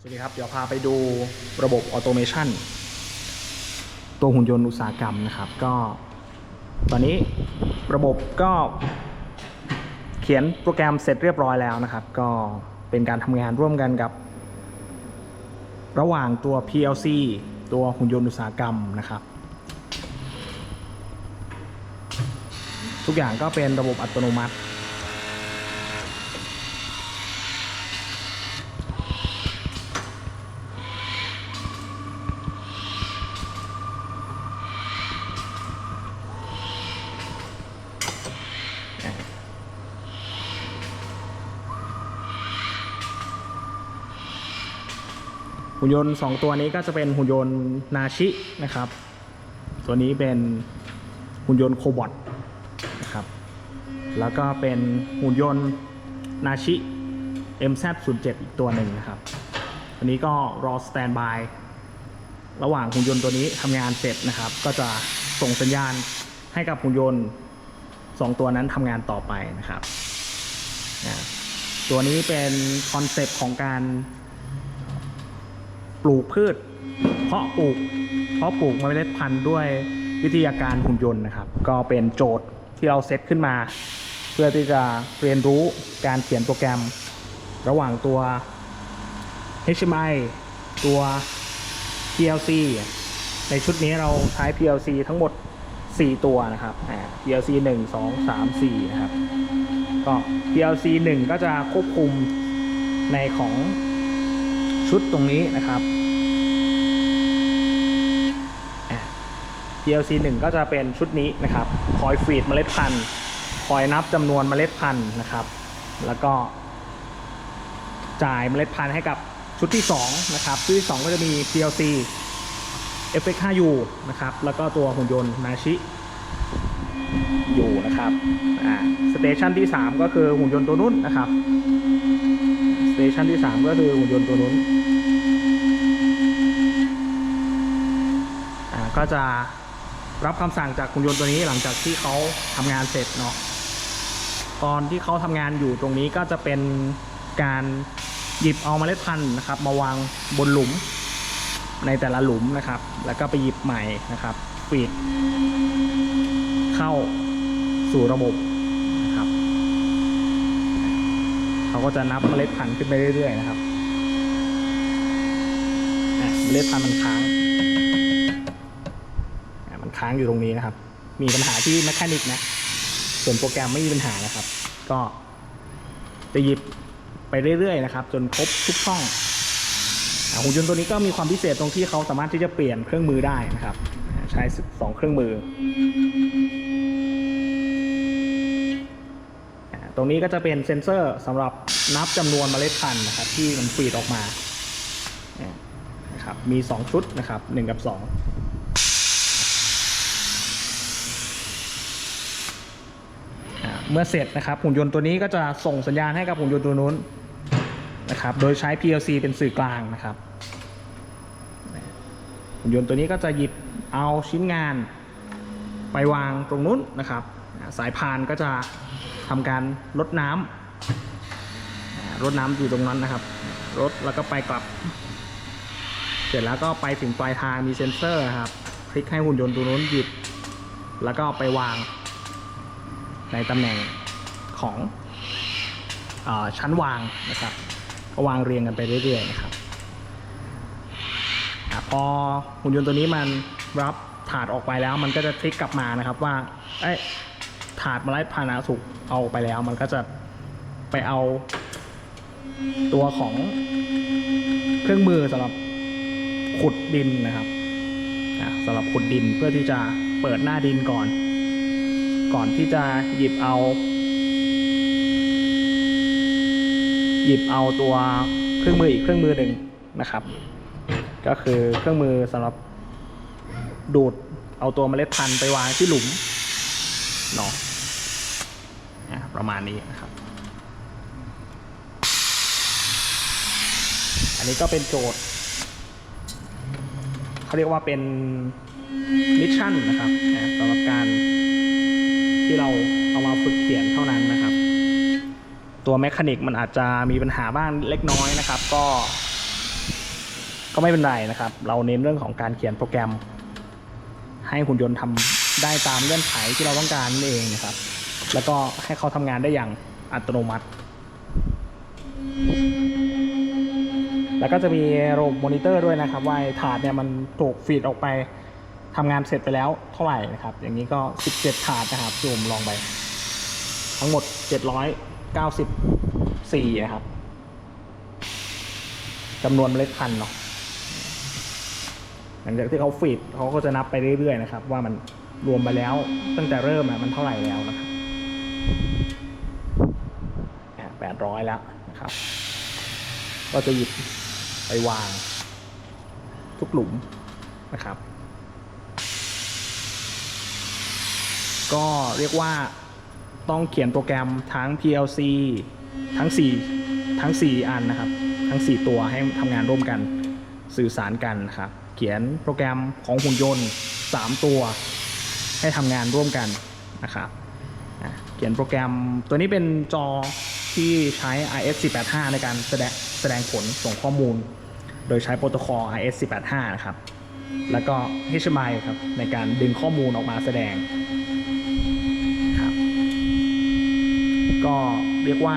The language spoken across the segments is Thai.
สวัสดีครับ เดี๋ยวพาไปดูระบบออโตเมชันตัวหุ่นยนต์อุตสาหกรรมนะครับ ก็ ตอนนี้ระบบก็เขียนโปรแกรมเสร็จเรียบร้อยแล้วนะครับ ก็เป็นการทำงานร่วมกันกับ ระหว่างตัว PLC ตัวหุ่นยนต์อุตสาหกรรมนะครับ ทุกอย่างก็เป็นระบบอัตโนมัติ หุ่นยนต์ 2 ตัวนี้ก็จะเป็นหุ่นยนต์นาชินะครับ ตัวนี้เป็นหุ่นยนต์โคบอทนะครับ แล้วก็เป็นหุ่นยนต์นาชิ MZ07 อีกตัวหนึ่งนะครับ อันนี้ก็รอสแตนบายระหว่างหุ่นยนต์ตัวนี้ทำงานเสร็จนะครับ ก็จะส่งสัญญาณให้กับหุ่นยนต์ 2 ตัวนั้นทำงานต่อไปนะครับนะตัวนี้เป็นคอนเซปต์ของการ ปลูกพืช เพาะปลูก เพาะปลูกมเมล็ดพันธุ์ด้วยวิทยาการหุ่นยนต์นะครับ ก็เป็นโจทย์ที่เราเซตขึ้นมา เพื่อที่จะเรียนรู้การเขียนโปรแกรม ระหว่างตัว HMI ตัว PLC ในชุดนี้เราใช้ PLC ทั้งหมด 4 ตัวนะครับ PLC 1 2 3 4 นะครับ ก็ PLC 1 ก็จะควบคุมในของ ชุดตรงนี้นะครับอะ PLC 1 ก็จะเป็นชุดนี้นะครับ คอยฟีดเมล็ดพันธุ์ คอยนับจำนวนเมล็ดพันธุ์นะครับ แล้วก็ จ่ายเมล็ดพันธุ์ให้กับชุดที่ 2 นะครับ ชุดที่ 2 ก็จะมี PLC Effect 5U นะครับ แล้วก็ตัวหุ่นยนต์นาชิอยู่นะครับ อ่า สเตชันที่ 3 ก็คือหุ่นยนต์ตัวนู้นนะครับ เตชันที่3ก็คือหุ่นยนต์ตัวนู้นอ่าก็จะรับคำสั่งจากหุ่นยนต์ตัวนี้หลังจากที่เขาทำงานเสร็จเนาะตอนที่เขาทำงานอยู่ตรงนี้ก็จะเป็นการหยิบเอาเมล็ดพันธุ์นะครับ มาวางบนหลุมในแต่ละหลุมนะครับ แล้วก็ไปหยิบใหม่นะครับ ฟีดเข้าสู่ระบบ เขาก็จะนับเมล็ดพันธุ์ขึ้นไปเรื่อยๆนะครับเมล็ดพันธุ์มันค้างอะมันค้างอยู่ตรงนี้นะครับ มีปัญหาที่แมคานิกนะ ส่วนโปรแกรมไม่มีปัญหานะครับ ก็จะหยิบไปเรื่อยๆนะครับ จนครบทุกช่องหุ่นยนต์ตัวนี้ก็มีความพิเศษตรงที่เขาสามารถที่จะเปลี่ยนเครื่องมือได้นะครับ ใช้สองเครื่องมือ อ่า ตรงนี้ก็จะเป็นเซ็นเซอร์สำหรับนับจำนวนเมล็ดพันธุ์นะครับที่มันฟีดออกมานะครับมี 2 ชุดนะครับ 1 กับ2อ่าเมื่อเสร็จนะครับหุ่นยนต์ตัวนี้ก็จะส่งสัญญาณให้กับหุ่นยนต์ตัวนู้นนะครับ โดยใช้ PLC เป็นสื่อกลางนะครับ หุ่นยนต์ตัวนี้ก็จะหยิบเอาชิ้นงานไปวางตรงนู้นนะครับ สายพานก็จะ ทำการลดน้ำอ่ารดน้ำอยู่ตรงนั้นนะครับรดแล้วก็ไปกลับ เสร็จแล้วก็ไปถึงปลายทางมีเซ็นเซอร์ครับ คลิกให้หุ่นยนต์ตัวนู้นหยิบ แล้วก็ไปวาง ในตำแหน่งของอชั้นวางนะครับก็วางเรียงกันไปเรื่อยๆนะครับพอหุ่นยนต์ตัวนี้มันรับถาดออกไปแล้วมันก็จะคลิกกลับมานะครับว่า เอ้ย ถาดเมล็ดพันธุ์อะถูกเอาไปแล้ว มันก็จะไปเอาตัวของเครื่องมือสำหรับขุดดินนะครับสำหรับขุดดินเพื่อที่จะเปิดหน้าดินก่อน ก่อนที่จะหยิบเอา หยิบเอาตัวเครื่องมืออีกเครื่องมือหนึ่งนะครับ ก็คือเครื่องมือสำหรับดูดเอาตัวเมล็ดพันธุ์ไปวางที่หลุมเนาะ ประมาณนี้นะครับ อันนี้ก็เป็นโจทย์เขาเรียกว่าเป็นมิชชั่นนะครับสำหรับการที่เราเอามาฝึกเขียนเท่านั้นนะครับ ตัวแมคานิกมันอาจจะมีปัญหาบ้างเล็กน้อยนะครับ ก็ ก็ไม่เป็นไรนะครับ เราเน้นเรื่องของการเขียนโปรแกรม ให้หุ่นยนต์ทำได้ตามเงื่อนไขที่เราต้องการนั่นเองนะครับ แล้วก็ให้เขาทำงานได้อย่างอัตโนมัติ แล้วก็จะมีระบบมอนิเตอร์ด้วยนะครับ ว่าถาดเนี่ยมันถูกฟีดออกไปทำงานเสร็จไปแล้วเท่าไหร่นะครับ อย่างนี้ก็ 17 ถาดนะครับที่ผมลองไป ทั้งหมด 794 นะครับจำนวนเมล็ดพันธุ์เนาะหลังจากที่เขาฟีดเขาก็จะนับไปเรื่อยๆนะครับ ว่ามันรวมไปแล้วตั้งแต่เริ่มมันเท่าไหร่แล้วนะครับ แปดร้อยแล้วนะครับ ก็จะหยิบไปวาง ทุกหลุมนะครับ ก็เรียกว่าต้องเขียนโปรแกรมทั้ง PLC ทั้ง 4 ทั้ง 4 อันนะครับ ทั้ง 4 ตัวให้ทำงานร่วมกันสื่อสารกันนะครับ เขียนโปรแกรมของหุ่นยนต์ 3 ตัวให้ทำงานร่วมกันนะครับ เขียนโปรแกรมตัวนี้เป็นจอที่ใช้ RS485 ในการแสดงแสดงผลส่งข้อมูล โดยใช้โปรโตคอล RS485 นะครับ แล้วก็ HMI ครับในการดึงข้อมูลออกมาแสดงครับก็เรียกว่า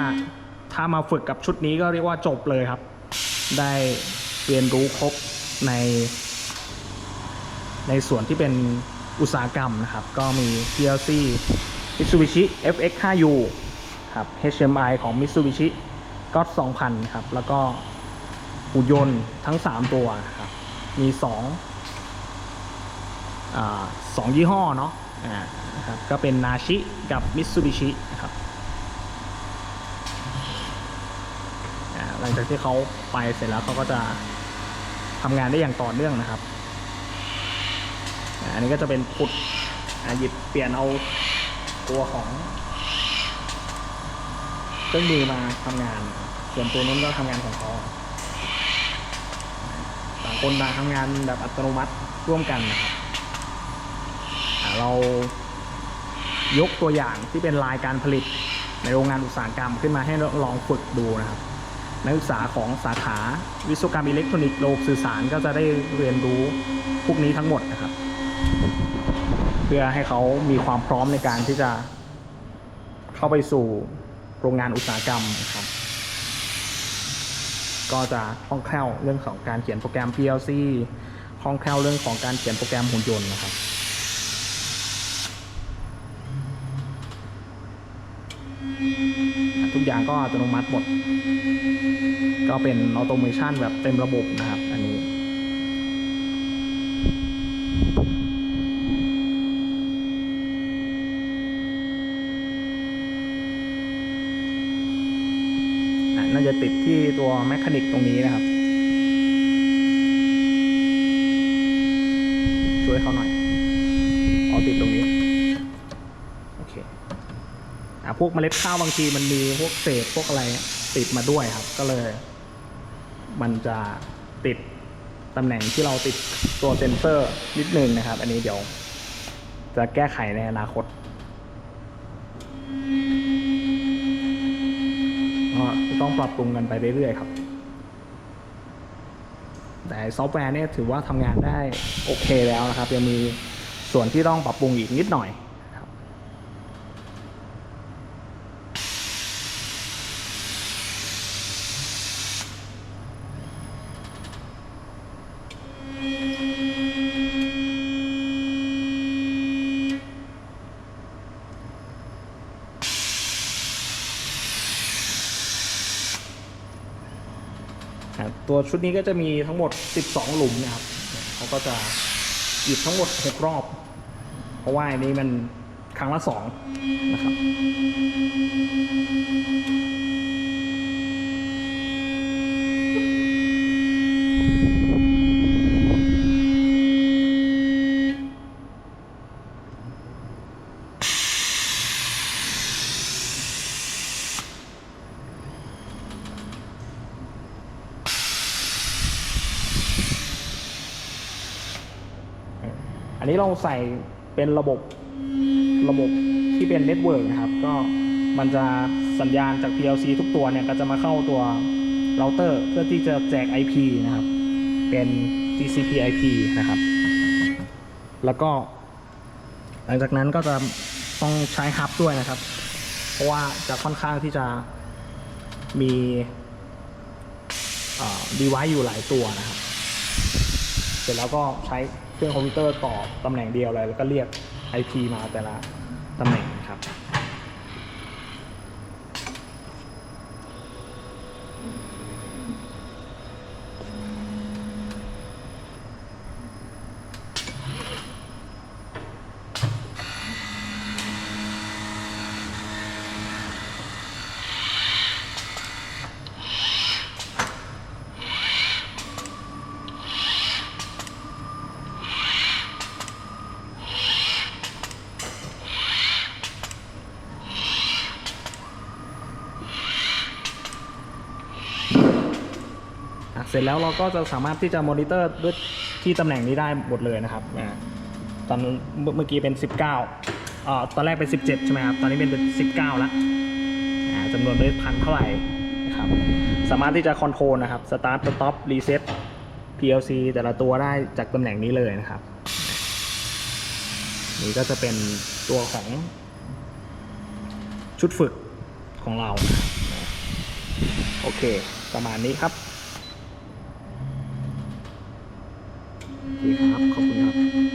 ถ้ามาฝึกกับชุดนี้ก็เรียกว่าจบเลยครับ ได้เรียนรู้ครบใน ในส่วนที่เป็นอุตสาหกรรมนะครับ ก็มี PLC Mitsubishi FX5U ครับ HMI ของ Mitsubishi GOT 2000 ครับ แล้วก็หุ่นยนต์ทั้ง 3 ตัวครับ มี2อ่าสองยี่ห้อเนาะอ่านะครับก็เป็นนาชิกับ Mitsubishi นะครับหลังจากที่เขาไปเสร็จแล้วเขาก็จะทำงานได้อย่างต่อเนื่องนะครับ อันนี้ก็จะเป็นขุดหยิบเปลี่ยนเอา ตัวของเครื่องมือมาทำงานส่วนตัวนู้นก็ทำงานของเขาต่างคนต่างทำงานแบบอัตโนมัติร่วมกันนะครับเรายกตัวอย่างที่เป็นลายการผลิตในโรงงานอุตสาหกรรมขึ้นมาให้ลองฝึกดูนะครับ นักศึกษาของสาขาวิศวกรรมอิเล็กทรอนิกส์ระบบสื่อสารก็จะได้เรียนรู้พวกนี้ทั้งหมดนะครับ เพื่อให้เขามีความพร้อมในการที่จะเข้าไปสู่โรงงานอุตสาหกรรมนะครับ ก็จะคล่องแคล่วเรื่องของการเขียนโปรแกรม PLC คล่องแคล่วเรื่องของการเขียนโปรแกรมหุ่นยนต์นะครับทุกอย่างก็อัตโนมัติหมด ก็เป็นออโตเมชันแบบเต็มระบบนะครับ อันนี้ อะน่าจะ ตัวแมคานิกตรงนี้นะครับ ช่วยเขาหน่อยเอาติดตรงนี้ โอเคอะพวกเมล็ดข้าวบางทีมันมีพวกเศษพวกอะไรติดมาด้วยครับ ก็เลย มันจะติดตำแหน่งที่เราติดตัวเซนเซอร์นิดนึงนะครับ อันนี้เดี๋ยว จะแก้ไขในอนาคต ก็ต้องปรับปรุงกันไปเรื่อยๆครับ แต่ซอฟต์แวร์เนี่ยถือว่าทำงานได้โอเคแล้วนะครับ ยังมีส่วนที่ต้องปรับปรุงอีกนิดหน่อย ตัวชุดนี้ก็จะมีทั้งหมด 12 หลุมนะครับเขาก็จะหยิบทั้งหมด 6 รอบ เพราะว่าอันนี้มันครั้งละ 2 นะครับ อันนี้เราใส่เป็นระบบระบบที่เป็นเน็ตเวิร์กนะครับ ก็มันจะสัญญาณจาก PLC ทุกตัวเนี่ยก็จะมาเข้าตัวเราเตอร์เพื่อที่จะแจก IP นะครับ เป็น TCP IP นะครับ แล้วก็ หลังจากนั้นก็จะต้องใช้ฮับด้วยนะครับ เพราะว่าจะค่อนข้างที่จะมีดีไว c e อยู่หลายตัวนะครับ เสร็จแล้วก็ใช้ เครื่องคอมพิวเตอร์ต่อตำแหน่งเดียวเลยแล้วก็เรียก IP มาแต่ละตำแหน่งครับ เสร็จแล้วเราก็จะสามารถที่จะมอนิเตอร์ด้วยที่ตำแหน่งนี้ได้หมดเลยนะครับตอนเมื่อกี้เป็น 19อ่าตอนแรกเป็น 17 ใช่ไหมครับ ตอนนี้เป็นเป็น 19 แล้วจำนวนเมล็ดพันธุ์เท่าไหร่นะครับ สามารถที่จะคอนโทรลนะครับ สตาร์ท สต็อป รีเซ็ต PLC แต่ละตัวได้จากตำแหน่งนี้เลยนะครับ นี่ก็จะเป็นตัวของชุดฝึกของเรา โอเค ประมาณนี้ครับ โอเครับ ขอบคุณครับ